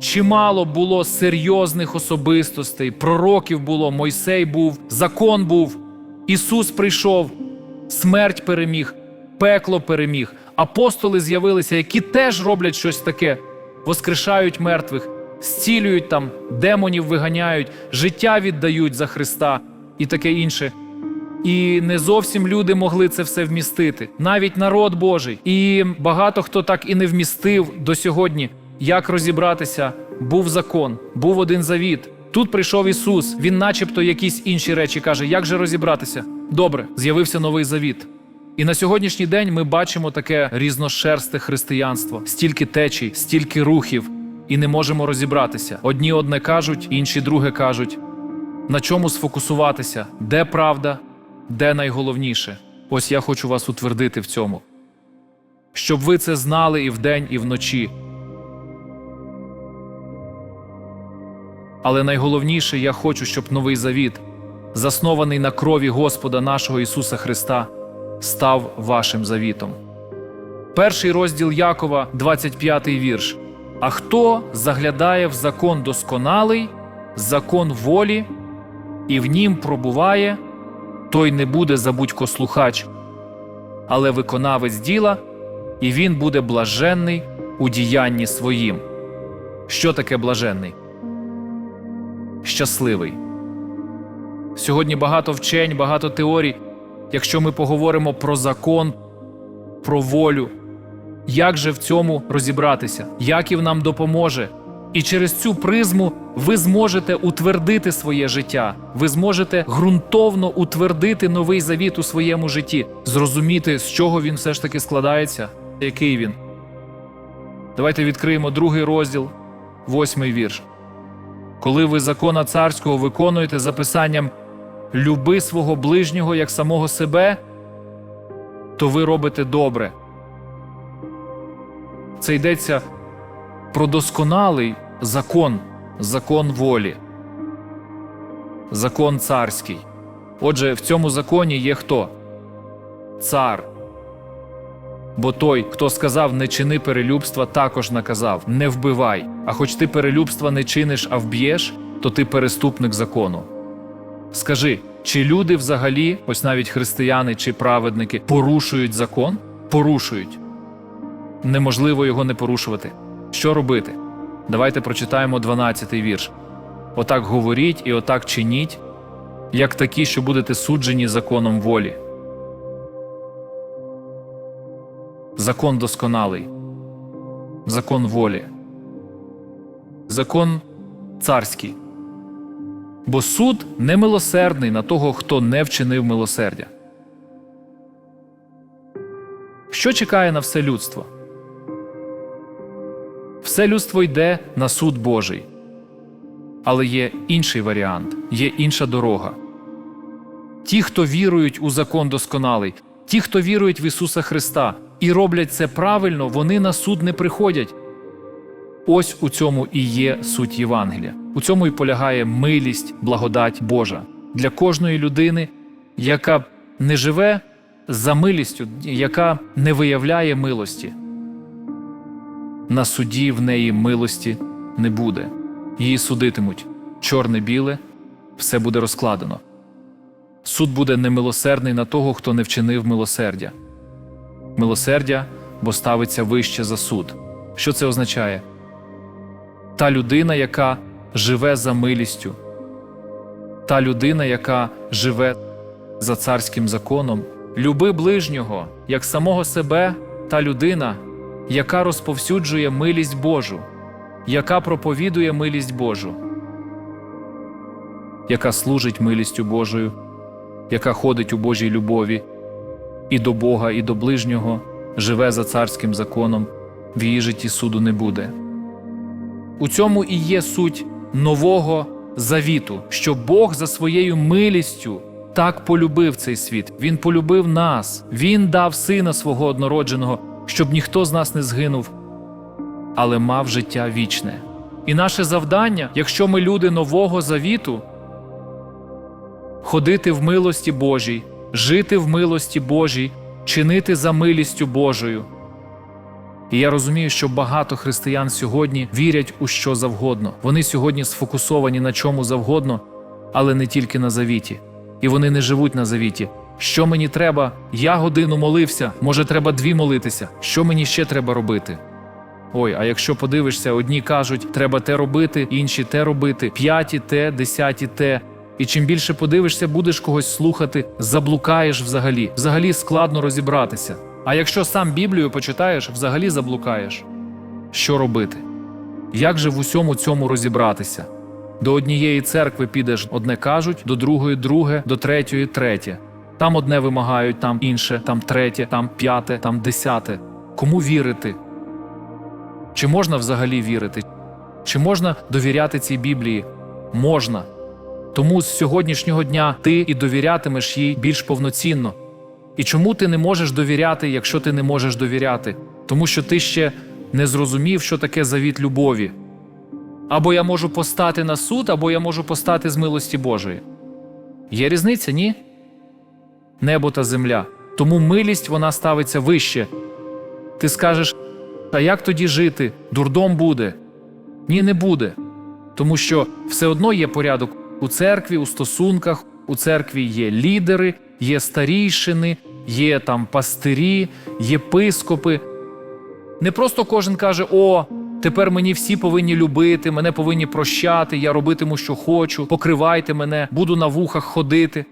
Чимало було серйозних особистостей, пророків було, Мойсей був, закон був, Ісус прийшов, смерть переміг, пекло переміг. Апостоли з'явилися, які теж роблять щось таке, воскрешають мертвих, зцілюють там, демонів виганяють, життя віддають за Христа і таке інше. І не зовсім люди могли це все вмістити, навіть народ Божий. І багато хто так і не вмістив до сьогодні. Як розібратися? Був закон, був один завіт. Тут прийшов Ісус. Він, начебто, якісь інші речі каже: як же розібратися? Добре, з'явився новий завіт. І на сьогоднішній день ми бачимо таке різношерсте християнство, стільки течій, стільки рухів, і не можемо розібратися. Одні одне кажуть, інші друге кажуть. На чому сфокусуватися? Де правда, де найголовніше? Ось я хочу вас утвердити в цьому. Щоб ви це знали і вдень, і вночі. Але найголовніше, я хочу, щоб новий завіт, заснований на крові Господа нашого Ісуса Христа, став вашим завітом. Перший розділ Якова, 25 вірш. А хто заглядає в закон досконалий, закон волі, і в нім пробуває, той не буде забудькослухач, але виконавець діла, і він буде блаженний у діянні своїм. Що таке блаженний? Щасливий. Сьогодні багато вчень, багато теорій. Якщо ми поговоримо про закон, про волю, як же в цьому розібратися? Яків нам допоможе? І через цю призму ви зможете утвердити своє життя, ви зможете ґрунтовно утвердити новий завіт у своєму житті, зрозуміти, з чого він все ж таки складається, який він. Давайте відкриємо другий розділ, восьмий вірш. Коли ви закона царського виконуєте за писанням люби свого ближнього як самого себе, то ви робите добре. Це йдеться про досконалий закон, закон волі, закон царський. Отже, в цьому законі є хто? Цар. Бо той, хто сказав не чини перелюбства, також наказав не вбивай. А хоч ти перелюбства не чиниш, а вб'єш, то ти переступник закону. Скажи, чи люди взагалі, ось навіть християни чи праведники, порушують закон? Порушують. Неможливо його не порушувати. Що робити? Давайте прочитаємо 12-й вірш. Отак говоріть і отак чиніть, як такі, що будете суджені законом волі. Закон досконалий, закон волі, закон царський. Бо суд немилосердний на того, хто не вчинив милосердя. Що чекає на все людство? Все людство йде на суд Божий. Але є інший варіант, є інша дорога. Ті, хто вірують у закон досконалий, ті, хто вірують в Ісуса Христа і роблять це правильно, вони на суд не приходять. Ось у цьому і є суть Євангелія. У цьому і полягає милість, благодать Божа для кожної людини, яка не живе за милістю, яка не виявляє милості. На суді в неї милості не буде. Її судитимуть чорне-біле, все буде розкладено. Суд буде немилосердний на того, хто не вчинив милосердя. Милосердя, бо ставиться вище за суд. Що це означає? Та людина, яка живе за милістю, та людина, яка живе за царським законом, люби ближнього, як самого себе, та людина, яка розповсюджує милість Божу, яка проповідує милість Божу, яка служить милістю Божою, яка ходить у Божій любові, і до Бога, і до ближнього, живе за царським законом, в її житті суду не буде. У цьому і є суть нового завіту, що Бог за своєю милістю так полюбив цей світ. Він полюбив нас, Він дав сина свого однородженого, щоб ніхто з нас не згинув, але мав життя вічне. І наше завдання, якщо ми люди нового завіту, ходити в милості Божій, жити в милості Божій, чинити за милістю Божою. І я розумію, що багато християн сьогодні вірять у що завгодно. Вони сьогодні сфокусовані на чому завгодно, але не тільки на завіті. І вони не живуть на завіті. Що мені треба? Я годину молився, може, треба дві молитися. Що мені ще треба робити? Ой, а якщо подивишся, одні кажуть, треба те робити, інші те робити, п'яті те, десяті те. І чим більше подивишся, будеш когось слухати, заблукаєш взагалі. Взагалі складно розібратися. А якщо сам Біблію почитаєш, взагалі заблукаєш. Що робити? Як же в усьому цьому розібратися? До однієї церкви підеш одне кажуть, до другої друге, до третьої третє. Там одне вимагають, там інше, там третє, там п'яте, там десяте. Кому вірити? Чи можна взагалі вірити? Чи можна довіряти цій Біблії? Можна. Тому з сьогоднішнього дня ти і довірятимеш їй більш повноцінно. І чому ти не можеш довіряти, якщо ти не можеш довіряти? Тому що ти ще не зрозумів, що таке завіт любові. Або я можу постати на суд, або я можу постати з милості Божої. Є різниця, ні? Небо та земля. Тому милість вона ставиться вище. Ти скажеш, а як тоді жити? Дурдом буде. Ні, не буде. Тому що все одно є порядок у церкві, у стосунках, у церкві є лідери, є старійшини, є там пастирі, єпископи. Не просто кожен каже: О, тепер мені всі повинні любити, мене повинні прощати, я робитиму, що хочу, покривайте мене, буду на вухах ходити.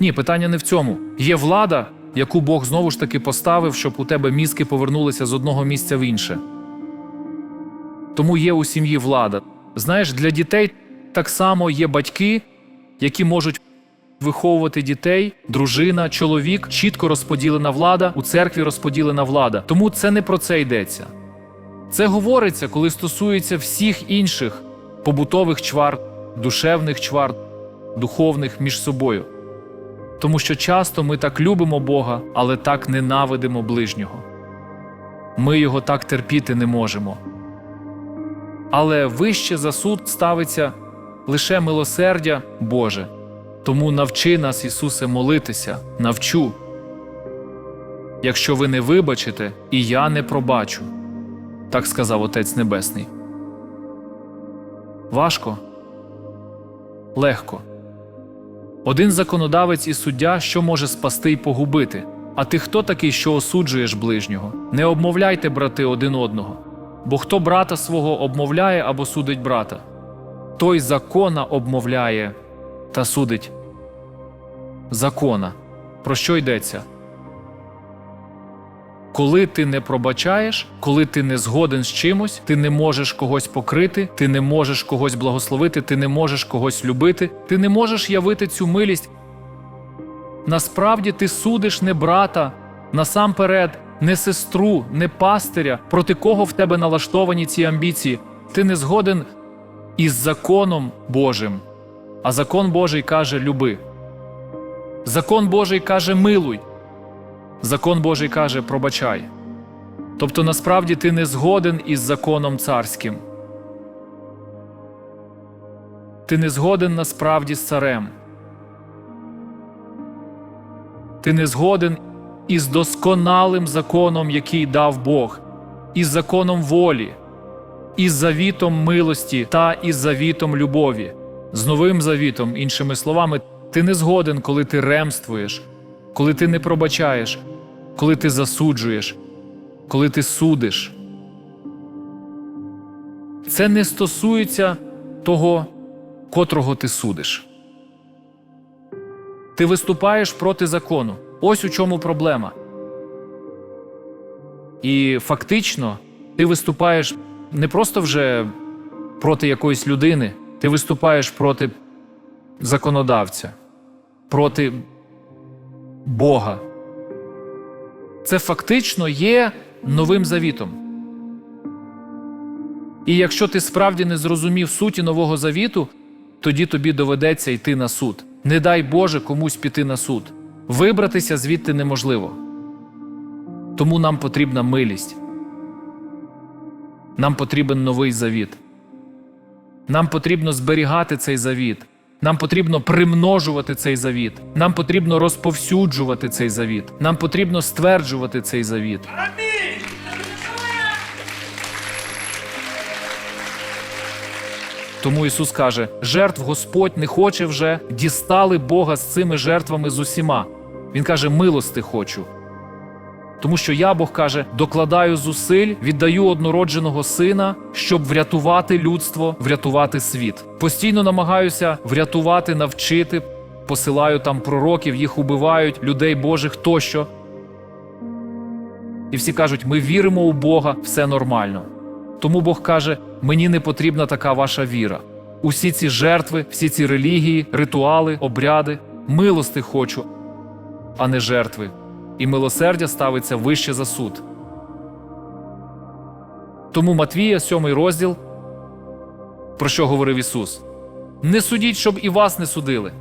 Ні, питання не в цьому. Є влада, яку Бог знову ж таки поставив, щоб у тебе мізки повернулися з одного місця в інше. Тому є у сім'ї влада. Знаєш, для дітей так само є батьки, які можуть виховувати дітей, дружина, чоловік, чітко розподілена влада, у церкві розподілена влада. Тому це не про це йдеться. Це говориться, коли стосується всіх інших побутових чвар, душевних чвар, духовних між собою. Тому що часто ми так любимо Бога, але так ненавидимо ближнього. Ми його так терпіти не можемо. Але вище за суд ставиться лише милосердя Боже. Тому навчи нас, Ісусе, молитися, навчу. Якщо ви не вибачите, і я не пробачу, так сказав Отець Небесний. Важко? Легко. Один законодавець і суддя, що може спасти й погубити. А ти хто такий, що осуджуєш ближнього? Не обмовляйте, брати, один одного. Бо хто брата свого обмовляє або судить брата, той закона обмовляє та судить. Закона. Про що йдеться? Коли ти не пробачаєш, коли ти не згоден з чимось, ти не можеш когось покрити, ти не можеш когось благословити, ти не можеш когось любити, ти не можеш явити цю милість. Насправді ти судиш не брата, насамперед, не сестру, не пастиря, проти кого в тебе налаштовані ці амбіції. Ти не згоден із законом Божим. А закон Божий каже: люби. Закон Божий каже милуй. Закон Божий каже пробачай. Тобто насправді ти не згоден із законом царським. Ти не згоден насправді з царем. Ти не згоден із досконалим законом, який дав Бог, із законом волі, із завітом милості та із завітом любові, з новим завітом, іншими словами, ти не згоден, коли ти ремствуєш, коли ти не пробачаєш, коли ти засуджуєш, коли ти судиш. Це не стосується того, котрого ти судиш. Ти виступаєш проти закону. Ось у чому проблема. І фактично ти виступаєш не просто вже проти якоїсь людини, ти виступаєш проти законодавця, проти Бога. Це фактично є новим завітом. І якщо ти справді не зрозумів суті нового завіту, тоді тобі доведеться йти на суд. Не дай Боже комусь піти на суд. Вибратися звідти неможливо. Тому нам потрібна милість нам потрібен новий завіт. Нам потрібно зберігати цей завіт. Нам потрібно примножувати цей завіт. Нам потрібно розповсюджувати цей завіт. Нам потрібно стверджувати цей завіт. Тому Ісус каже: жертв Господь не хоче вже дістали Бога з цими жертвами з усіма. Він каже: милости хочу. Тому що я, Бог каже, докладаю зусиль, віддаю однородженого сина, щоб врятувати людство, врятувати світ. Постійно намагаюся врятувати, навчити, посилаю там пророків, їх убивають, людей Божих тощо. І всі кажуть: ми віримо у Бога, все нормально. Тому Бог каже: мені не потрібна така ваша віра. Усі ці жертви, всі ці релігії, ритуали, обряди, милости хочу, а не жертви. І милосердя ставиться вище за суд. Тому Матвія, сьомий розділ, про що говорив Ісус: Не судіть, щоб і вас не судили.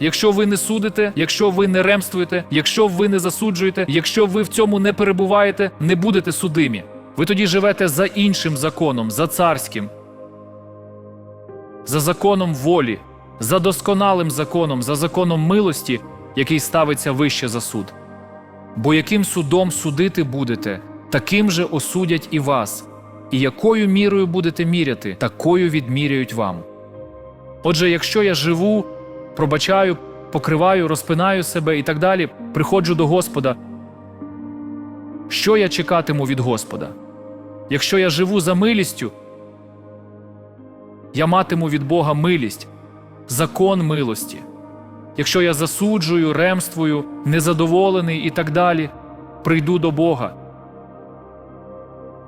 Якщо ви не судите, якщо ви не ремствуєте, якщо ви не засуджуєте, якщо ви в цьому не перебуваєте, не будете судимі. Ви тоді живете за іншим законом, за царським, за законом волі, за досконалим законом, за законом милості, який ставиться вище за суд. Бо яким судом судити будете, таким же осудять і вас, і якою мірою будете міряти, такою відміряють вам. Отже, якщо я живу, пробачаю, покриваю, розпинаю себе і так далі, приходжу до Господа, що я чекатиму від Господа? Якщо я живу за милістю, я матиму від Бога милість, закон милості. Якщо я засуджую, ремствую, незадоволений і так далі, прийду до Бога.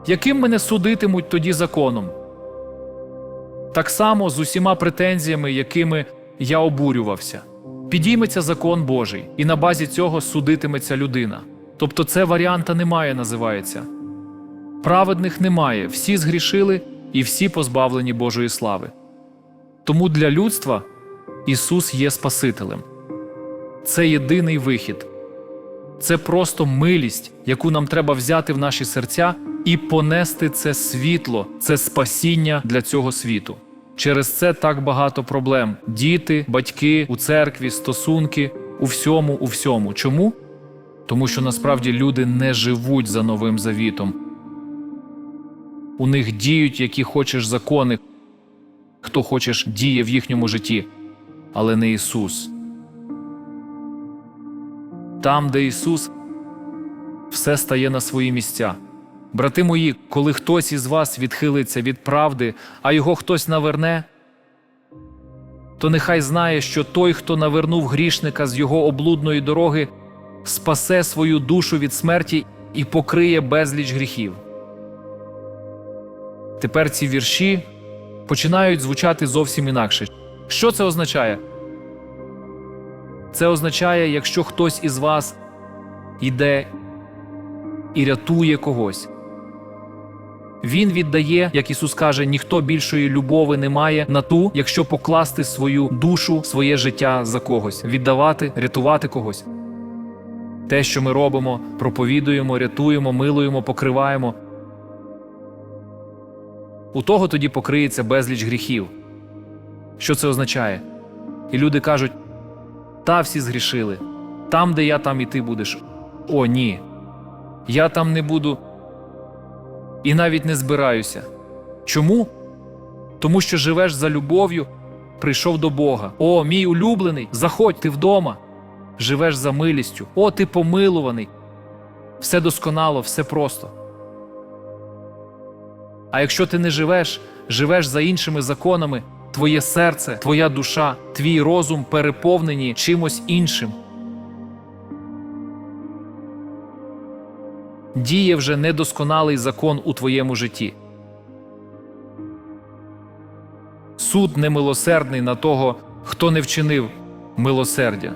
Яким мене судитимуть тоді законом? Так само з усіма претензіями, якими я обурювався. Підійметься закон Божий, і на базі цього судитиметься людина. Тобто це варіанта немає, називається. Праведних немає, всі згрішили і всі позбавлені Божої слави. Тому для людства Ісус є Спасителем. Це єдиний вихід. Це просто милість, яку нам треба взяти в наші серця і понести це світло, це спасіння для цього світу. Через це так багато проблем: діти, батьки у церкві, стосунки, у всьому, у всьому. Чому? Тому що насправді люди не живуть за новим завітом. У них діють, які хочеш закони, хто хочеш діє в їхньому житті, але не Ісус. Там, де Ісус, все стає на свої місця. Брати мої, коли хтось із вас відхилиться від правди, а його хтось наверне, то нехай знає, що той, хто навернув грішника з його облудної дороги, спасе свою душу від смерті і покриє безліч гріхів. Тепер ці вірші починають звучати зовсім інакше. Що це означає? Це означає, якщо хтось із вас йде і рятує когось. Він віддає, як Ісус каже, ніхто більшої любови не має на ту, якщо покласти свою душу, своє життя за когось, віддавати, рятувати когось. Те, що ми робимо, проповідуємо, рятуємо, милуємо, покриваємо. У того тоді покриється безліч гріхів. Що це означає? І люди кажуть: та всі згрішили. Там, де я, там і ти будеш. О, ні. Я там не буду і навіть не збираюся. Чому? Тому що живеш за любов'ю, прийшов до Бога. О, мій улюблений, заходь ти вдома. Живеш за милістю. О, ти помилуваний. Все досконало, все просто. А якщо ти не живеш, живеш за іншими законами, твоє серце, твоя душа, твій розум переповнені чимось іншим. Діє вже недосконалий закон у твоєму житті. Суд немилосердний на того, хто не вчинив милосердя.